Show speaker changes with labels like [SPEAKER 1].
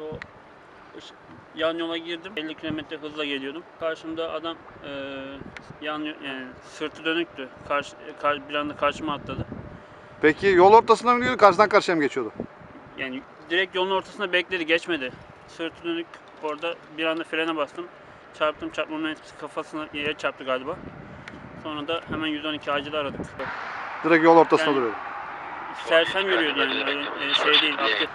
[SPEAKER 1] O yan yola girdim. 50 km hızla geliyordum. Karşımda adam e, yan yani sırtı dönüktü. Karşı, e, kar- bir anda karşıma atladı.
[SPEAKER 2] Peki yol ortasından mı gidiyordu, karşıdan karşıya mı geçiyordu?
[SPEAKER 1] Yani direkt yolun ortasında bekledi, geçmedi. Sırtı dönük orada bir anda frene bastım. Çarptım, çarpmamın etkisi kafasına yere çarptı galiba. Sonra da hemen 112 acil aradık.
[SPEAKER 2] Direkt yol ortasında
[SPEAKER 1] Yani-
[SPEAKER 2] duruyordu.
[SPEAKER 1] Sersem yürüyordu yani, öyle şey değil. aktif.